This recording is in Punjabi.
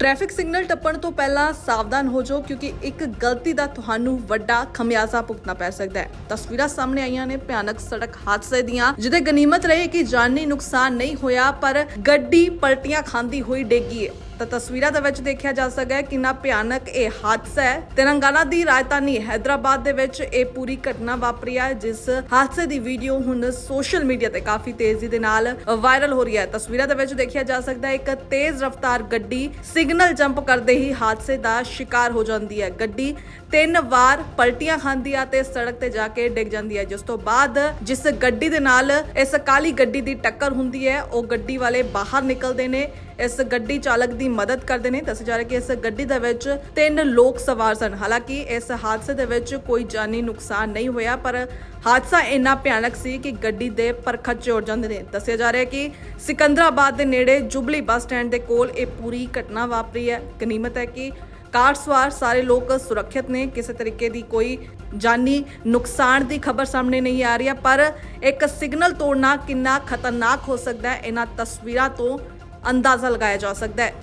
ਟ੍ਰੈਫਿਕ ਸਿਗਨਲ ਟੱਪਣ ਤੋਂ ਪਹਿਲਾਂ ਸਾਵਧਾਨ ਹੋ ਜਾਓ, ਕਿਉਂਕਿ ਇੱਕ ਗਲਤੀ ਦਾ ਤੁਹਾਨੂੰ ਵੱਡਾ ਖਮਿਆਜ਼ਾ ਭੁਗਤਣਾ ਪੈ ਸਕਦਾ ਹੈ। ਤਸਵੀਰਾਂ ਸਾਹਮਣੇ ਆਈਆਂ ਨੇ, ਭਿਆਨਕ ਸੜਕ ਹਾਦਸੇ ਦੀਆਂ, ਜਿਹਦੇ ਗਨੀਮਤ ਰਹੇ ਕਿ ਜਾਨੀ ਨੁਕਸਾਨ ਨਹੀਂ ਹੋਇਆ, ਪਰ ਗੱਡੀ ਪਲਟੀਆਂ ਖਾਂਦੀ ਹੋਈ ਡੇਗੀ ਹੈ। ਤਾਂ ਤਸਵੀਰਾਂ ਦੇ ਵਿੱਚ ਦੇਖਿਆ ਜਾ ਸਕਦਾ ਹੈ ਕਿੰਨਾ ਭਿਆਨਕ ਇਹ ਹਾਦਸਾ ਹੈ। ਤੇਲੰਗਾਨਾ ਦੀ ਰਾਜਧਾਨੀ ਹੈਦਰਾਬਾਦ ਦੇ ਵਿੱਚ ਇਹ ਪੂਰੀ ਘਟਨਾ ਵਾਪਰੀ ਹੈ, ਜਿਸ ਹਾਦਸੇ ਦੀ ਵੀਡੀਓ ਹੁਣ ਸੋਸ਼ਲ ਮੀਡੀਆ ਤੇ ਕਾਫੀ ਤੇਜ਼ੀ ਦੇ ਨਾਲ ਵਾਇਰਲ ਹੋ ਰਹੀ ਹੈ। ਤਸਵੀਰਾਂ ਦੇ ਵਿੱਚ ਦੇਖਿਆ ਜਾ ਸਕਦਾ ਹੈ, ਇੱਕ ਤੇਜ਼ ਰਫ਼ਤਾਰ ਗੱਡੀ ਸਿਗਨਲ ਜੰਪ ਕਰਦੇ ਹੀ ਹਾਦਸੇ ਦਾ ਸ਼ਿਕਾਰ ਹੋ ਜਾਂਦੀ ਹੈ। ਗੱਡੀ ਤਿੰਨ ਵਾਰ ਪਲਟੀਆਂ ਖਾਂਦੀ ਆ ਤੇ ਸੜਕ ਤੇ ਜਾ ਕੇ ਡਿੱਗ ਜਾਂਦੀ ਹੈ, ਜਿਸ ਤੋਂ ਬਾਅਦ ਜਿਸ ਗੱਡੀ ਦੇ ਨਾਲ ਇਸ ਕਾਲੀ ਗੱਡੀ ਦੀ ਟੱਕਰ ਹੁੰਦੀ ਹੈ, ਉਹ ਗੱਡੀ ਵਾਲੇ ਬਾਹਰ ਨਿਕਲਦੇ ਨੇ। ਇਸ ਗੱਡੀ ਚਾਲਕ ਦੀ ਮਦਦ ਕਰਦੇ ਨੇ। ਦੱਸਿਆ ਜਾ ਰਿਹਾ ਕਿ ਇਸ ਗੱਡੀ ਦੇ ਵਿੱਚ ਤਿੰਨ ਲੋਕ ਸਵਾਰ ਸਨ। ਹਾਲਾਂਕਿ ਇਸ ਹਾਦਸੇ ਦੇ ਵਿੱਚ ਕੋਈ ਜਾਨੀ ਨੁਕਸਾਨ ਨਹੀਂ ਹੋਇਆ, ਪਰ ਹਾਦਸਾ ਇੰਨਾ ਭਿਆਨਕ ਸੀ ਕਿ ਗੱਡੀ ਦੇ ਪਰਖੱਚ ਉੜ ਜਾਂਦੇ ਨੇ। ਦੱਸਿਆ ਜਾ ਰਿਹਾ ਕਿ ਸਿਕੰਦਰਾਬਾਦ ਦੇ ਨੇੜੇ ਜੁਬਲੀ ਬੱਸ ਸਟੈਂਡ ਦੇ ਕੋਲ ਇਹ ਪੂਰੀ ਘਟਨਾ ਵਾਪਰੀ ਹੈ। ਗਨੀਮਤ ਹੈ ਕਿ ਕਾਰ ਸਵਾਰ ਸਾਰੇ ਲੋਕ ਸੁਰੱਖਿਅਤ ਨੇ। ਕਿਸੇ ਤਰੀਕੇ ਦੀ ਕੋਈ ਜਾਨੀ ਨੁਕਸਾਨ ਦੀ ਖਬਰ ਸਾਹਮਣੇ ਨਹੀਂ ਆ ਰਹੀ ਪਰ ਇੱਕ ਸਿਗਨਲ ਤੋੜਨਾ ਕਿੰਨਾ ਖਤਰਨਾਕ ਹੋ ਸਕਦਾ ਹੈ, ਇਹਨਾਂ ਤਸਵੀਰਾਂ ਤੋਂ ਅੰਦਾਜ਼ਾ ਲਗਾਇਆ ਜਾ ਸਕਦਾ ਹੈ।